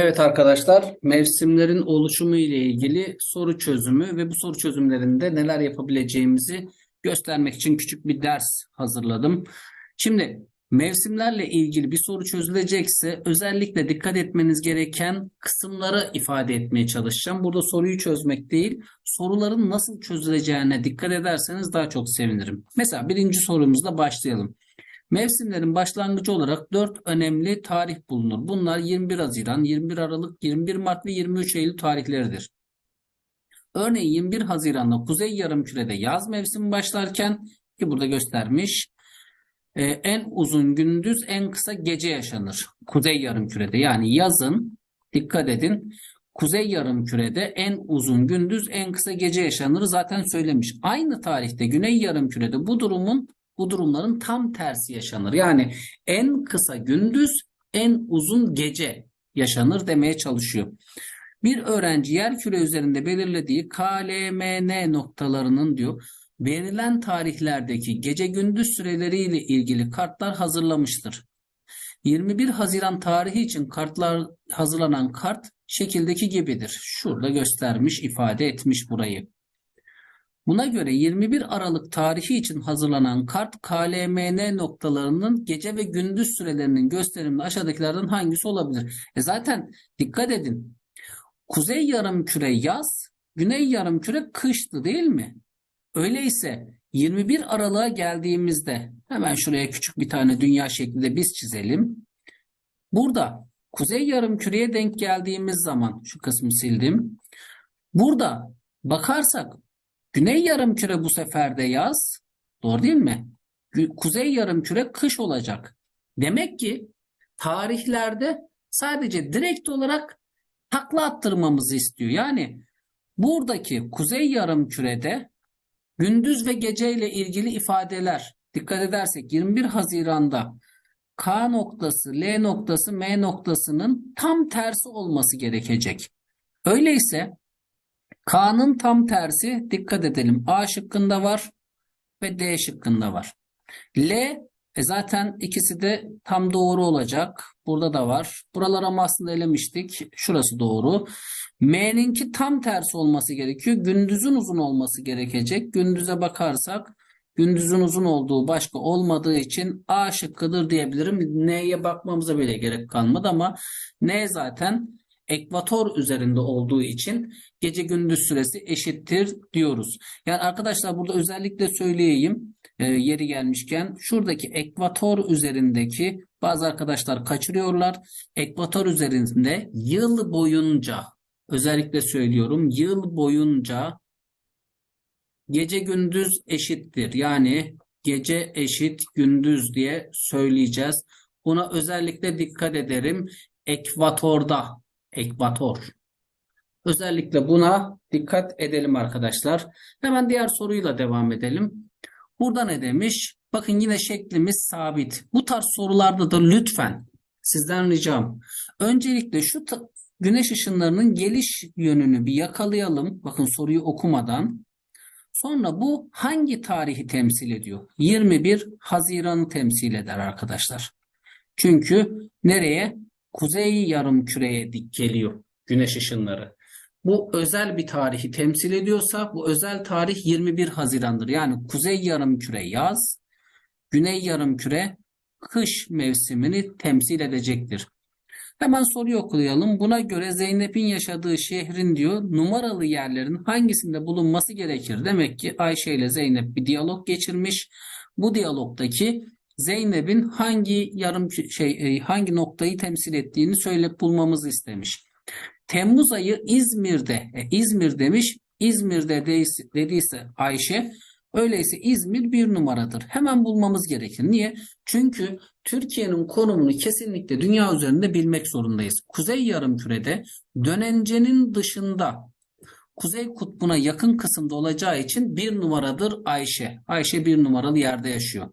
Evet arkadaşlar, mevsimlerin oluşumu ile ilgili soru çözümü ve bu soru çözümlerinde neler yapabileceğimizi göstermek için küçük bir ders hazırladım. Şimdi mevsimlerle ilgili bir soru çözülecekse özellikle dikkat etmeniz gereken kısımları ifade etmeye çalışacağım. Burada soruyu çözmek değil, soruların nasıl çözüleceğine dikkat ederseniz daha çok sevinirim. Mesela birinci sorumuzla başlayalım. Mevsimlerin başlangıcı olarak 4 önemli tarih bulunur. Bunlar 21 Haziran, 21 Aralık, 21 Mart ve 23 Eylül tarihleridir. Örneğin 21 Haziran'da Kuzey Yarımküre'de yaz mevsimi başlarken ki burada göstermiş e, en uzun gündüz en kısa gece yaşanır. Kuzey Yarımküre'de yani yazın dikkat edin Kuzey Yarımküre'de en uzun gündüz en kısa gece yaşanır zaten söylemiş. Aynı tarihte Güney Yarımküre'de bu durumun bu durumların tam tersi yaşanır. Yani en kısa gündüz, en uzun gece yaşanır demeye çalışıyor. Bir öğrenci yer küre üzerinde belirlediği KLMN noktalarının diyor verilen tarihlerdeki gece gündüz süreleriyle ilgili kartlar hazırlamıştır. 21 Haziran tarihi için kartlar hazırlanan kart şekildeki gibidir. Şurada göstermiş, ifade etmiş burayı. Buna göre 21 Aralık tarihi için hazırlanan kart KLMN noktalarının gece ve gündüz sürelerinin gösterimli aşağıdakilerden hangisi olabilir? E zaten dikkat edin. Kuzey yarımküre yaz, güney yarımküre kıştı değil mi? Öyleyse 21 Aralık'a geldiğimizde hemen şuraya küçük bir tane dünya şeklinde biz çizelim. Burada kuzey yarımküreye denk geldiğimiz zaman şu kısmı sildim. Burada bakarsak Güney yarımküre bu sefer de yaz. Doğru değil mi? Kuzey yarımküre kış olacak. Demek ki tarihlerde sadece direkt olarak takla attırmamızı istiyor. Yani buradaki kuzey yarımkürede gündüz ve gece ile ilgili ifadeler dikkat edersek 21 Haziran'da K noktası, L noktası, M noktasının tam tersi olması gerekecek. Öyleyse K'nın tam tersi dikkat edelim. A şıkkında var ve D şıkkında var. L e zaten ikisi de tam doğru olacak. Burada da var. Buraları ama aslında elemiştik. Şurası doğru. M'ninki tam tersi olması gerekiyor. Gündüzün uzun olması gerekecek. Gündüze bakarsak gündüzün uzun olduğu başka olmadığı için A şıkkıdır diyebilirim. N'ye bakmamıza bile gerek kalmadı ama N zaten ekvator üzerinde olduğu için gece gündüz süresi eşittir diyoruz. Yani arkadaşlar burada özellikle söyleyeyim e, yeri gelmişken şuradaki ekvator üzerindeki bazı arkadaşlar kaçırıyorlar. Ekvator üzerinde yıl boyunca özellikle söylüyorum yıl boyunca gece gündüz eşittir. Yani gece eşit gündüz diye söyleyeceğiz. Buna özellikle dikkat ederim. Ekvatorda ekvator. Özellikle buna dikkat edelim arkadaşlar. Hemen diğer soruyla devam edelim. Burada ne demiş? Bakın yine şeklimiz sabit. Bu tarz sorularda da lütfen sizden ricam. Öncelikle şu güneş ışınlarının geliş yönünü bir yakalayalım. Bakın soruyu okumadan. Sonra bu hangi tarihi temsil ediyor? 21 Haziran'ı temsil eder arkadaşlar. Çünkü nereye? kuzey yarım küreye dik geliyor güneş ışınları. Bu özel bir tarihi temsil ediyorsa bu özel tarih 21 Haziran'dır. Yani kuzey yarım küre yaz, güney yarım küre kış mevsimini temsil edecektir. Hemen soruyu okuyalım. Buna göre Zeynep'in yaşadığı şehrin diyor numaralı yerlerin hangisinde bulunması gerekir? Demek ki Ayşe ile Zeynep bir diyalog geçirmiş. Bu diyalogdaki Zeynep'in hangi yarım şey e, hangi noktayı temsil ettiğini söyleyip bulmamızı istemiş. Temmuz ayı İzmir'de, e, İzmir demiş. İzmir'de dediyse Ayşe, öyleyse İzmir bir numaradır. Hemen bulmamız gerekir. Niye? Çünkü Türkiye'nin konumunu kesinlikle dünya üzerinde bilmek zorundayız. Kuzey yarımkürede dönencenin dışında Kuzey kutbuna yakın kısımda olacağı için bir numaradır Ayşe. Ayşe bir numaralı yerde yaşıyor.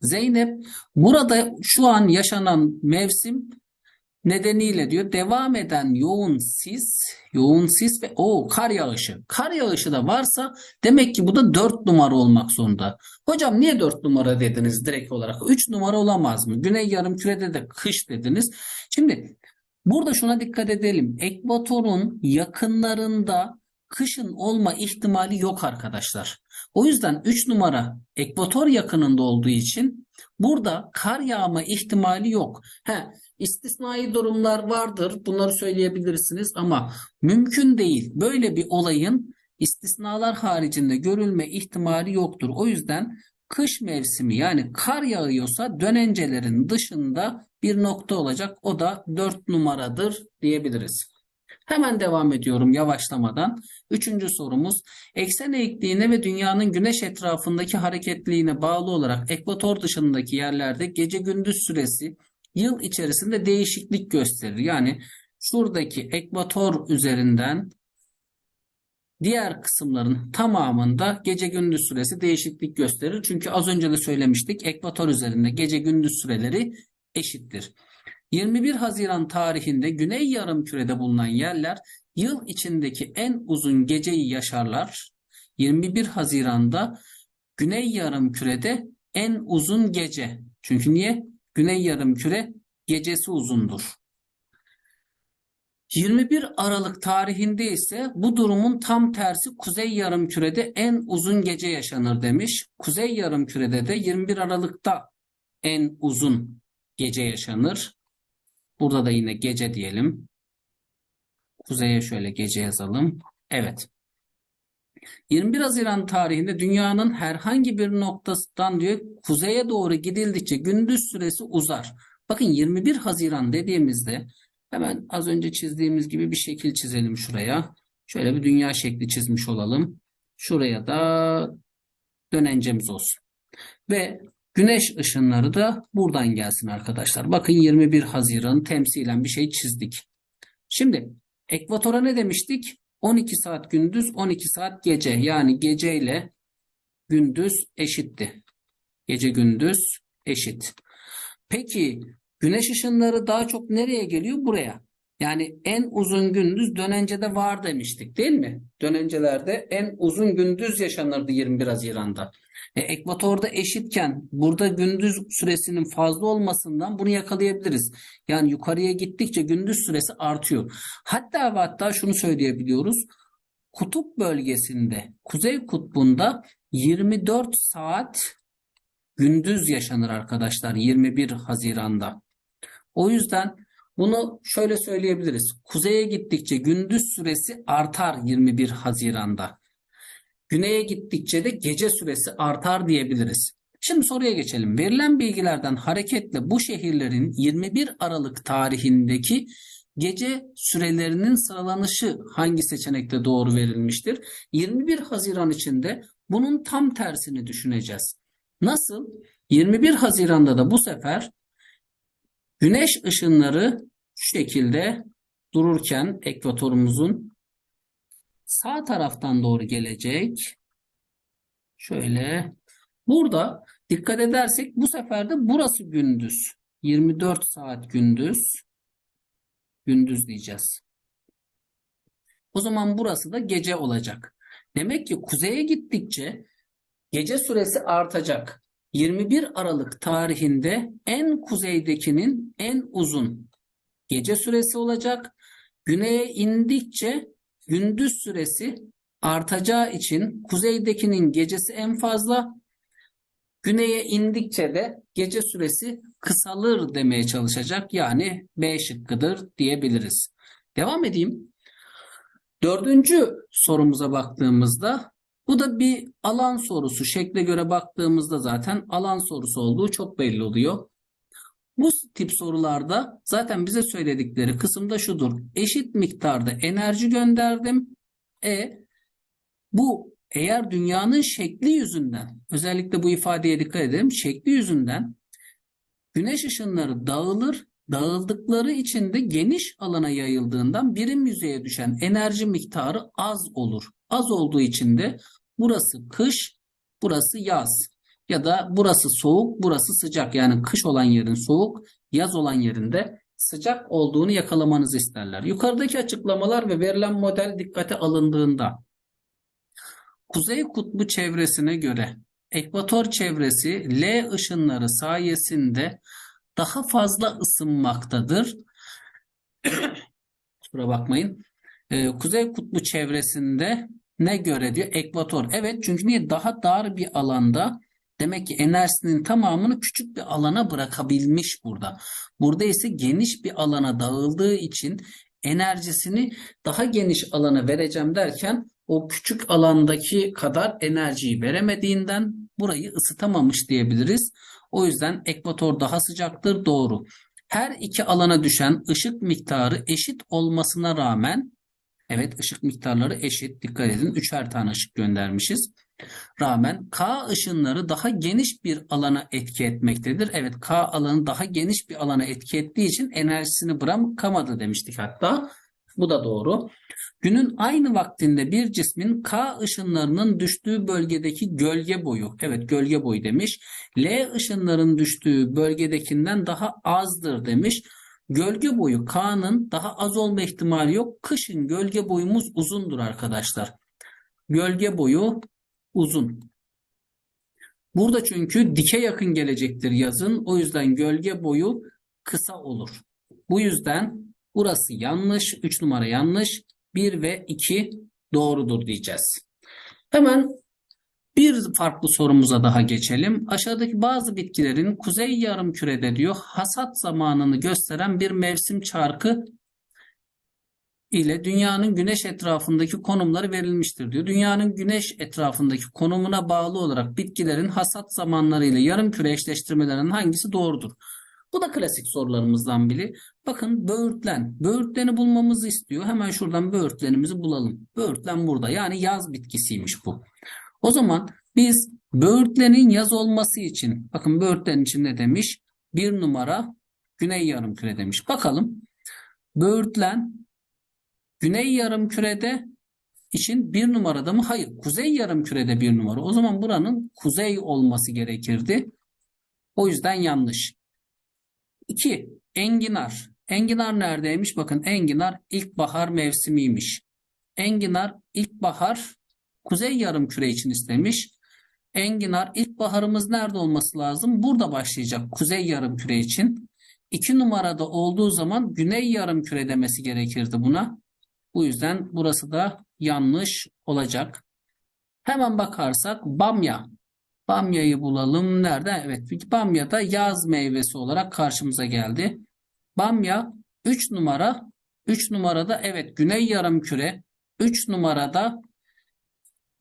Zeynep burada şu an yaşanan mevsim nedeniyle diyor devam eden yoğun sis, yoğun sis ve o kar yağışı. Kar yağışı da varsa demek ki bu da 4 numara olmak zorunda. Hocam niye 4 numara dediniz direkt olarak? 3 numara olamaz mı? Güney yarım kürede de kış dediniz. Şimdi Burada şuna dikkat edelim. Ekvatorun yakınlarında kışın olma ihtimali yok arkadaşlar. O yüzden 3 numara ekvator yakınında olduğu için burada kar yağma ihtimali yok. He, istisnai durumlar vardır. Bunları söyleyebilirsiniz ama mümkün değil. Böyle bir olayın istisnalar haricinde görülme ihtimali yoktur. O yüzden kış mevsimi yani kar yağıyorsa dönencelerin dışında bir nokta olacak. O da 4 numaradır diyebiliriz. Hemen devam ediyorum yavaşlamadan. Üçüncü sorumuz. Eksen eğikliğine ve dünyanın güneş etrafındaki hareketliliğine bağlı olarak ekvator dışındaki yerlerde gece gündüz süresi yıl içerisinde değişiklik gösterir. Yani şuradaki ekvator üzerinden diğer kısımların tamamında gece gündüz süresi değişiklik gösterir. Çünkü az önce de söylemiştik ekvator üzerinde gece gündüz süreleri eşittir. 21 Haziran tarihinde Güney Yarımküre'de bulunan yerler yıl içindeki en uzun geceyi yaşarlar. 21 Haziran'da Güney Yarımküre'de en uzun gece. Çünkü niye? Güney Yarımküre gecesi uzundur. 21 Aralık tarihinde ise bu durumun tam tersi Kuzey Yarımküre'de en uzun gece yaşanır demiş. Kuzey Yarımküre'de de 21 Aralık'ta en uzun gece yaşanır. Burada da yine gece diyelim. Kuzeye şöyle gece yazalım. Evet. 21 Haziran tarihinde dünyanın herhangi bir noktasından diyor kuzeye doğru gidildikçe gündüz süresi uzar. Bakın 21 Haziran dediğimizde hemen az önce çizdiğimiz gibi bir şekil çizelim şuraya. Şöyle bir dünya şekli çizmiş olalım. Şuraya da dönencemiz olsun. Ve güneş ışınları da buradan gelsin arkadaşlar. Bakın 21 Haziran temsilen bir şey çizdik. Şimdi ekvatora ne demiştik? 12 saat gündüz, 12 saat gece. Yani gece ile gündüz eşitti. Gece gündüz eşit. Peki güneş ışınları daha çok nereye geliyor? Buraya. Yani en uzun gündüz dönencede var demiştik değil mi? Dönencelerde en uzun gündüz yaşanırdı 21 Haziran'da. E, ekvatorda eşitken burada gündüz süresinin fazla olmasından bunu yakalayabiliriz. Yani yukarıya gittikçe gündüz süresi artıyor. Hatta ve hatta şunu söyleyebiliyoruz. Kutup bölgesinde, Kuzey Kutbu'nda 24 saat gündüz yaşanır arkadaşlar 21 Haziran'da. O yüzden bunu şöyle söyleyebiliriz. Kuzeye gittikçe gündüz süresi artar 21 Haziran'da. Güneye gittikçe de gece süresi artar diyebiliriz. Şimdi soruya geçelim. Verilen bilgilerden hareketle bu şehirlerin 21 Aralık tarihindeki gece sürelerinin sıralanışı hangi seçenekte doğru verilmiştir? 21 Haziran içinde bunun tam tersini düşüneceğiz. Nasıl? 21 Haziran'da da bu sefer güneş ışınları şu şekilde dururken ekvatorumuzun sağ taraftan doğru gelecek. Şöyle. Burada dikkat edersek bu sefer de burası gündüz. 24 saat gündüz. Gündüz diyeceğiz. O zaman burası da gece olacak. Demek ki kuzeye gittikçe gece süresi artacak. 21 Aralık tarihinde en kuzeydekinin en uzun gece süresi olacak. Güneye indikçe gündüz süresi artacağı için kuzeydekinin gecesi en fazla, güneye indikçe de gece süresi kısalır demeye çalışacak. Yani B şıkkıdır diyebiliriz. Devam edeyim. Dördüncü sorumuza baktığımızda bu da bir alan sorusu. Şekle göre baktığımızda zaten alan sorusu olduğu çok belli oluyor. Bu tip sorularda zaten bize söyledikleri kısımda şudur. Eşit miktarda enerji gönderdim. E bu eğer dünyanın şekli yüzünden özellikle bu ifadeye dikkat edelim. Şekli yüzünden güneş ışınları dağılır. Dağıldıkları için de geniş alana yayıldığından birim yüzeye düşen enerji miktarı az olur. Az olduğu için de burası kış, burası yaz. Ya da burası soğuk, burası sıcak. Yani kış olan yerin soğuk, yaz olan yerinde sıcak olduğunu yakalamanızı isterler. Yukarıdaki açıklamalar ve verilen model dikkate alındığında Kuzey Kutbu çevresine göre ekvator çevresi L ışınları sayesinde daha fazla ısınmaktadır. Kusura bakmayın. Ee, Kuzey Kutbu çevresinde ne göre diyor? Ekvator. Evet çünkü niye? Daha dar bir alanda demek ki enerjisinin tamamını küçük bir alana bırakabilmiş burada. Burada ise geniş bir alana dağıldığı için enerjisini daha geniş alana vereceğim derken o küçük alandaki kadar enerjiyi veremediğinden burayı ısıtamamış diyebiliriz. O yüzden ekvator daha sıcaktır. Doğru. Her iki alana düşen ışık miktarı eşit olmasına rağmen evet ışık miktarları eşit. Dikkat edin. Üçer tane ışık göndermişiz. Rağmen K ışınları daha geniş bir alana etki etmektedir. Evet K alanı daha geniş bir alana etki ettiği için enerjisini bırakamadı demiştik hatta. Bu da doğru. Günün aynı vaktinde bir cismin K ışınlarının düştüğü bölgedeki gölge boyu, evet gölge boyu demiş. L ışınların düştüğü bölgedekinden daha azdır demiş. Gölge boyu K'nın daha az olma ihtimali yok. Kışın gölge boyumuz uzundur arkadaşlar. Gölge boyu uzun. Burada çünkü dike yakın gelecektir yazın. O yüzden gölge boyu kısa olur. Bu yüzden burası yanlış. 3 numara yanlış. 1 ve 2 doğrudur diyeceğiz. Hemen bir farklı sorumuza daha geçelim. Aşağıdaki bazı bitkilerin kuzey yarımkürede diyor hasat zamanını gösteren bir mevsim çarkı ile dünyanın güneş etrafındaki konumları verilmiştir diyor. Dünyanın güneş etrafındaki konumuna bağlı olarak bitkilerin hasat zamanları ile yarımküre eşleştirmelerinin hangisi doğrudur? Bu da klasik sorularımızdan biri. Bakın böğürtlen. Böğürtleni bulmamızı istiyor. Hemen şuradan böğürtlenimizi bulalım. Böğürtlen burada. Yani yaz bitkisiymiş bu. O zaman biz böğürtlenin yaz olması için bakın böğürtlen için ne demiş? Bir numara güney yarımküre demiş. Bakalım. Böğürtlen güney yarımkürede için bir numarada mı? Hayır. Kuzey yarımkürede bir numara. O zaman buranın kuzey olması gerekirdi. O yüzden yanlış. 2. Enginar. Enginar neredeymiş? Bakın enginar ilkbahar mevsimiymiş. Enginar ilkbahar kuzey yarımküre için istemiş. Enginar ilkbaharımız nerede olması lazım? Burada başlayacak kuzey yarımküre için. 2 numarada olduğu zaman güney yarımküre demesi gerekirdi buna. Bu yüzden burası da yanlış olacak. Hemen bakarsak bamya. Bamyayı bulalım. Nerede? Evet. Bamya da yaz meyvesi olarak karşımıza geldi. Bamya 3 numara. 3 numarada evet güney yarımküre. 3 numarada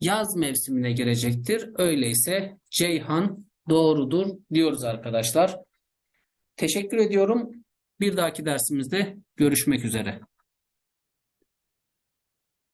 yaz mevsimine girecektir. Öyleyse Ceyhan doğrudur diyoruz arkadaşlar. Teşekkür ediyorum. Bir dahaki dersimizde görüşmek üzere.